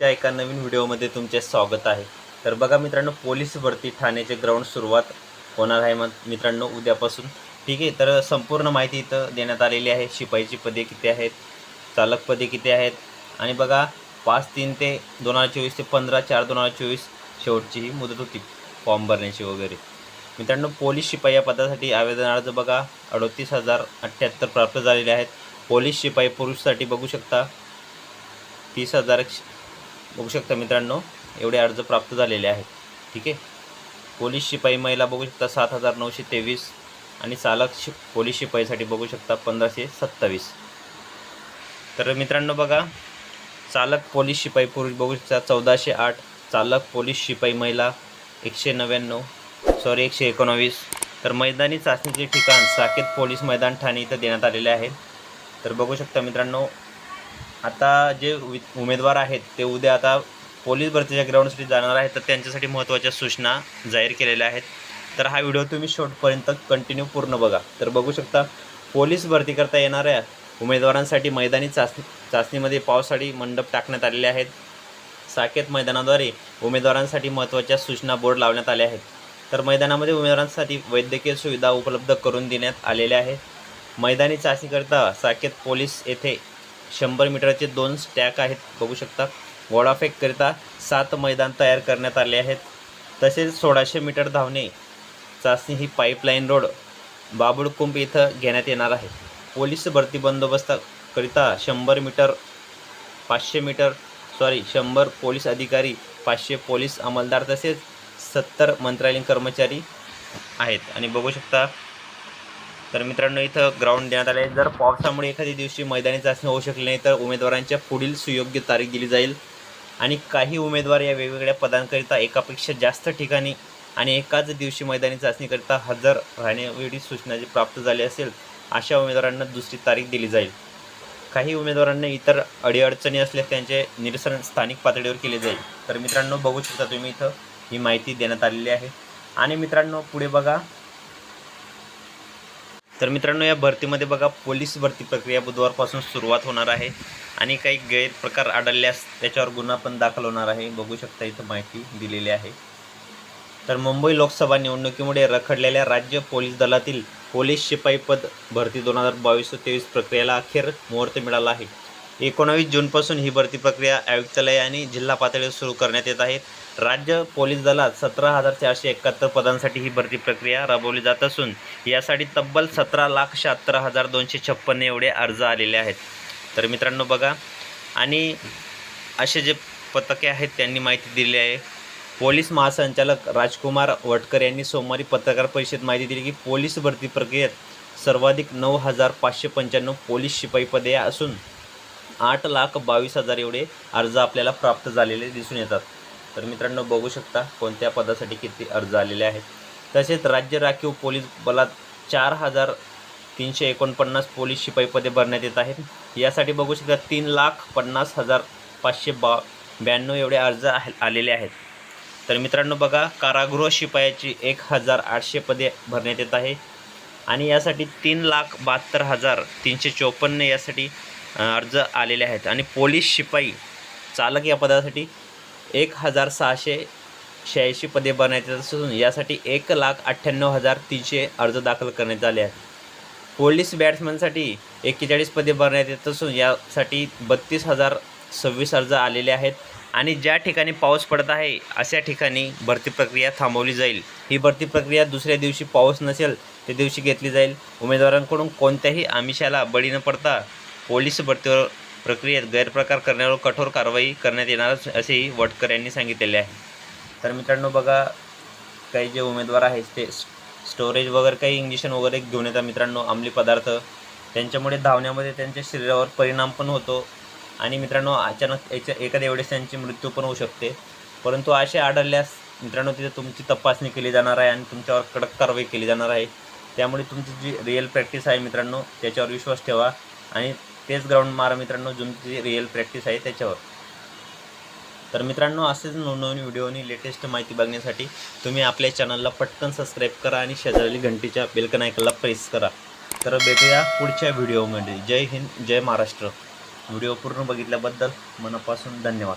त्या एका नवीन व्हिडिओमध्ये तुमचे स्वागत आहे. तर बघा मित्रांनो पोलीस भरती ठाण्याचे ग्राउंड सुरुवात होणार आहे मग मित्रांनो उद्यापासून. ठीक आहे तर संपूर्ण माहिती इथं देण्यात आलेली आहे. शिपाईची पदे किती आहेत? चालक पदे किती आहेत? आणि बघा पाच तीन ते दोन हजार चोवीस ते पंधरा चार दोन हजार चोवीस शेवटची ही मुदत होती फॉर्म भरण्याची वगैरे. मित्रांनो पोलीस शिपाई या पदासाठी आवेदन अर्ज बघा. अडतीस हजार अठ्ठ्याहत्तर प्राप्त झालेले आहेत. पोलीस शिपाई पुरुषसाठी बघू शकता. तीस हजार बघू शकता मित्रांनो एवढे अर्ज प्राप्त झालेले आहेत. ठीक आहे? पोलीस शिपाई महिला बघू शकता सात हजार नऊशे तेवीस आणि चालक शि पोलीस शिपाईसाठी बघू शकता पंधराशे सत्तावीस. तर मित्रांनो बघा चालक पोलीस शिपाई पुरुष बघू शकता चौदाशे आठ चालक पोलीस शिपाई महिला एकशे नव्याण्णव सॉरी एकशे एकोणावीस. तर मैदानी चाचणीचे ठिकाण साकेत पोलीस मैदान ठाणे इथं देण्यात आलेले आहे. तर बघू शकता मित्रांनो आता जे उमेदवार आहेत ते उद्या आता पोलीस भरतीच्या ग्राउंडसाठी जाणार आहेत तर त्यांच्यासाठी महत्त्वाच्या सूचना जाहीर केलेल्या आहेत. तर हा व्हिडिओ तुम्ही शेवटपर्यंत कंटिन्यू पूर्ण बघा. तर बघू शकता पोलीस भरती करता येणाऱ्या उमेदवारांसाठी मैदानी चाचणी चाचणीमध्ये पावसाळी मंडप टाकण्यात आलेले आहेत. साकेत मैदानाद्वारे उमेदवारांसाठी महत्त्वाच्या सूचना बोर्ड लावण्यात आल्या आहेत. तर मैदानामध्ये उमेदवारांसाठी वैद्यकीय सुविधा उपलब्ध करून देण्यात आलेल्या आहेत. मैदानी चाचणीकरता साकेत पोलीस येथे शंभर मीटरचे दोन स्टॅक आहेत बघू शकता. वडाफेककरिता सात मैदान तयार करण्यात आले आहेत. तसेच सोळाशे मीटर धावणे चाचणी ही पाईपलाईन रोड बाबुळकुंभ इथं घेण्यात येणार आहे. पोलीस भरती बंदोबस्ताकरिता शंभर मीटर पाचशे मीटर सॉरी शंभर पोलीस अधिकारी पाचशे पोलीस अंमलदार तसेच सत्तर मंत्रालयीन कर्मचारी आहेत. आणि बघू शकता तर मित्रांनो इथं ग्राउंड देण्यात आले जर पावसामुळे एखाद्या दिवशी मैदानी चाचणी होऊ शकली नाही तर उमेदवारांच्या पुढील सुयोग्य तारीख दिली जाईल. आणि काही उमेदवार या वेगवेगळ्या पदांकरिता एकापेक्षा जास्त ठिकाणी आणि एकाच दिवशी मैदानी चाचणीकरिता हजर राहण्यावेळी सूचना जी प्राप्त झाली असेल अशा उमेदवारांना दुसरी तारीख दिली जाईल. काही उमेदवारांना इतर अडीअडचणी असल्यास त्यांचे निरसन स्थानिक पातळीवर केले जाईल. तर मित्रांनो बघू शकता तुम्ही इथं ही माहिती देण्यात आलेली आहे. आणि मित्रांनो पुढे बघा. तर मित्रांनो या भरतीमध्ये बघा पोलीस भरती प्रक्रिया बुधवारपासून सुरुवात होणार आहे आणि काही गैरप्रकार आढळल्यास त्याच्यावर गुन्हा पण दाखल होणार आहे. बघू शकता इथं माहिती दिलेली आहे. तर मुंबई लोकसभा निवडणुकीमुळे रखडलेल्या राज्य पोलीस दलातील पोलीस शिपाई पद भरती दोन हजार बावीस तेवीस प्रक्रियेला अखेर मुहूर्त मिळाला आहे. एकोणावीस जूनपासून ही भरती प्रक्रिया आयुक्तालय आणि जिल्हा पातळीवर सुरू करण्यात येत आहे. राज्य पोलीस दलात सतरा हजार चारशे एकाहत्तर पदांसाठी ही भरती प्रक्रिया राबवली जात असून यासाठी तब्बल सतरा लाख शहात्तर हजार दोनशे छप्पन्न एवढे अर्ज आलेले आहेत. तर मित्रांनो बघा आणि असे जे पथके आहेत त्यांनी माहिती दिली आहे. पोलीस महासंचालक राजकुमार वटकर यांनी सोमवारी पत्रकार परिषदेत माहिती दिली की पोलीस भरती प्रक्रियेत सर्वाधिक नऊ हजार पाचशे पंच्याण्णव पोलीस शिपाई पदे असून आठ लाख बावीस हजार एवढे अर्ज आपल्याला प्राप्त झालेले दिसून येतात. तर मित्रांनो बघू शकता कोणत्या पदासाठी किती अर्ज आलेले आहेत. तसेच राज्य राखीव पोलीस बलात चार हजार तीनशे एकोणपन्नास पोलीस शिपाईपदे भरण्यात येत आहेत. यासाठी बघू शकता तीन लाख पन्नास हजार पाचशे बा ब्याण्णव एवढे अर्ज आलेले आहेत. तर मित्रांनो बघा कारागृह शिपायाची एक हजार आठशे पदे भरण्यात येत आहे. आणि यासाठी तीन लाख बहात्तर हजार तीनशे चोपन्न यासाठी अर्ज आलेले आहेत. आणि पोलीस शिपाई चालक या पदासाठी एक हजार सहाशे शहाऐंशी पदे भरण्यात येत असून यासाठी एक लाख अठ्ठ्याण्णव हजार तीनशे अर्ज दाखल करण्यात आले आहेत. पोलीस बॅट्समनसाठी एक्केचाळीस पदे भरण्यात येत असून यासाठी बत्तीस हजार सव्वीस अर्ज आलेले आहेत आणि ज्या ठिकाणी पाऊस पडत आहे अशा ठिकाणी भरती प्रक्रिया थांबवली जाईल. ही भरती प्रक्रिया दुसऱ्या दिवशी पाऊस नसेल त्या दिवशी घेतली जाईल. उमेदवारांकडून कोणत्याही आमिषाला बळी न पडता पोलीस भरतीवर प्रक्रियेत गैरप्रकार करण्यावर कठोर कारवाई करण्यात येणार असेही वटकर यांनी सांगितलेले आहे. तर मित्रांनो बघा काही जे उमेदवार आहेत ते स्टोरेज वगैरे काही इंजेक्शन वगैरे घेऊन येतात मित्रांनो अंमली पदार्थ. त्यांच्यामुळे धावण्यामध्ये त्यांच्या शरीरावर परिणाम पण होतो आणि मित्रांनो अचानक याच्या एखाद्या वेळेस त्यांची मृत्यू पण होऊ शकते. परंतु असे आढळल्यास मित्रांनो तिथे तुमची तपासणी केली जाणार आहे आणि तुमच्यावर कडक कारवाई केली जाणार आहे. त्यामुळे तुमची जी रिअल प्रॅक्टिस आहे मित्रांनो त्याच्यावर विश्वास ठेवा आणि तेच ग्राउंड मारा मित्रांनो तुमची रिअल प्रॅक्टिस आहे त्याच्यावर. तर मित्रांनो असेच नवनवीन व्हिडिओ आणि लेटेस्ट माहिती बघण्यासाठी तुम्ही आपल्या चॅनलला पटकन सबस्क्राईब करा आणि शेजारी घंटीच्या बेलकन आयकनला प्रेस करा. तर भेटूया पुढच्या व्हिडिओमध्ये जय हिंद जय महाराष्ट्र. व्हिडिओ पूर्ण बघितल्याबद्दल मनापासून धन्यवाद.